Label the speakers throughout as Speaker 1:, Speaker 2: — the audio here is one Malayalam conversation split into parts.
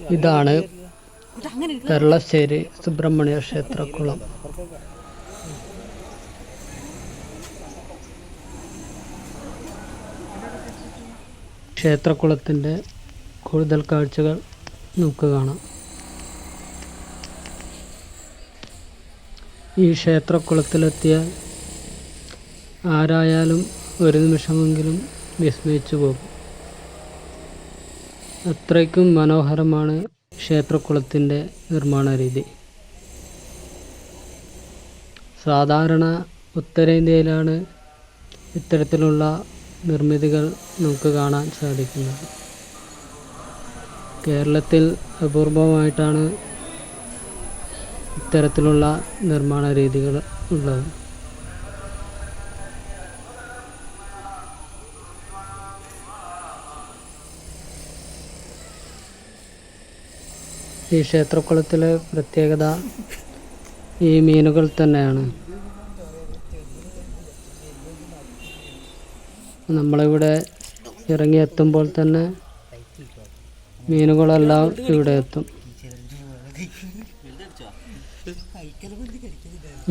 Speaker 1: ഇതാണ് പെരളശ്ശേരി സുബ്രഹ്മണ്യ ക്ഷേത്രക്കുളം. ക്ഷേത്രക്കുളത്തിന്റെ കൂടുതൽ കാഴ്ചകൾ നമുക്ക് കാണാം. ഈ ക്ഷേത്രക്കുളത്തിലെത്തിയാൽ ആരായാലും ഒരു നിമിഷമെങ്കിലും വിസ്മയിച്ചു പോകും. അത്രയ്ക്കും മനോഹരമാണ് ക്ഷേത്രക്കുളത്തിന്റെ നിർമ്മാണ രീതി സാധാരണ ഉത്തരേന്ത്യയിലാണ് ഇത്തരത്തിലുള്ള നിർമ്മിതികൾ നമുക്ക് കാണാൻ സാധിക്കുന്നത്. കേരളത്തിൽ അപൂർവമായിട്ടാണ് ഇത്തരത്തിലുള്ള നിർമ്മാണ രീതികൾ ഉള്ളത്. ഈ ക്ഷേത്രക്കുളത്തിലെ പ്രത്യേകത ഈ മീനുകൾ തന്നെയാണ്. നമ്മളിവിടെ ഇറങ്ങിയെത്തുമ്പോൾ തന്നെ മീനുകളെല്ലാം ഇവിടെ എത്തും.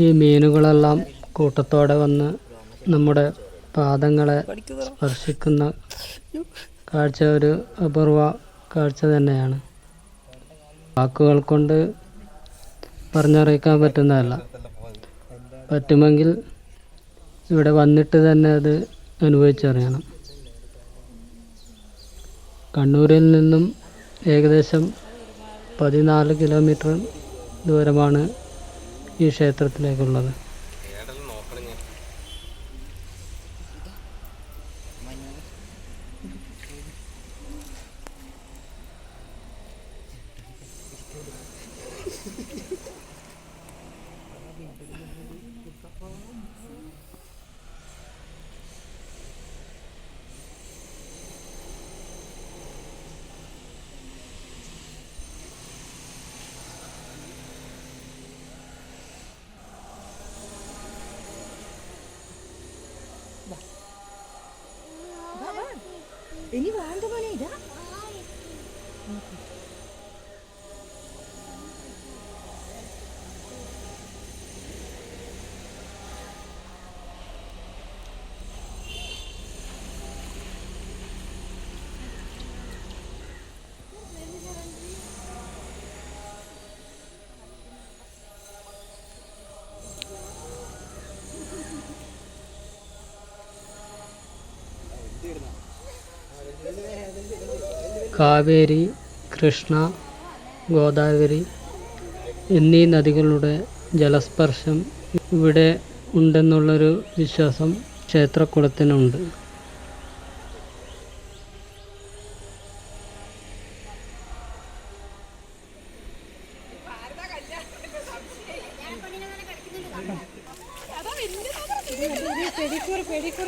Speaker 1: ഈ മീനുകളെല്ലാം കൂട്ടത്തോടെ വന്ന് നമ്മുടെ പാദങ്ങളെ സ്പർശിക്കുന്ന കാഴ്ച ഒരു അപൂർവ കാഴ്ച തന്നെയാണ്. വാക്കുകൾ കൊണ്ട് പറഞ്ഞറിയിക്കാൻ പറ്റുന്നതല്ല. പറ്റുമെങ്കിൽ ഇവിടെ വന്നിട്ട് തന്നെ അത് അനുഭവിച്ചറിയണം. കണ്ണൂരിൽ നിന്നും ഏകദേശം പതിനാല് കിലോമീറ്റർ ദൂരമാണ് ഈ ക്ഷേത്രത്തിലേക്കുള്ളത്.
Speaker 2: ഇനി വേണ്ട മോനെ ഇതാ.
Speaker 1: കാവേരി കൃഷ്ണ ഗോദാവരി എന്നീ നദികളുടെ ജലസ്പർശം ഇവിടെ ഉണ്ടെന്നുള്ളൊരു വിശ്വാസം ക്ഷേത്രക്കുളത്തിനുണ്ട്.
Speaker 2: പെടിക്കൂർ പെടിക്കൂർ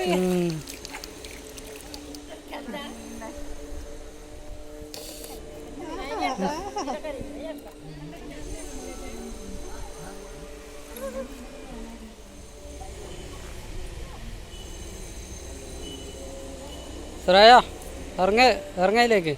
Speaker 1: ശ്രേയ ഇറങ്ങ ഇറങ്ങയിലേക്ക്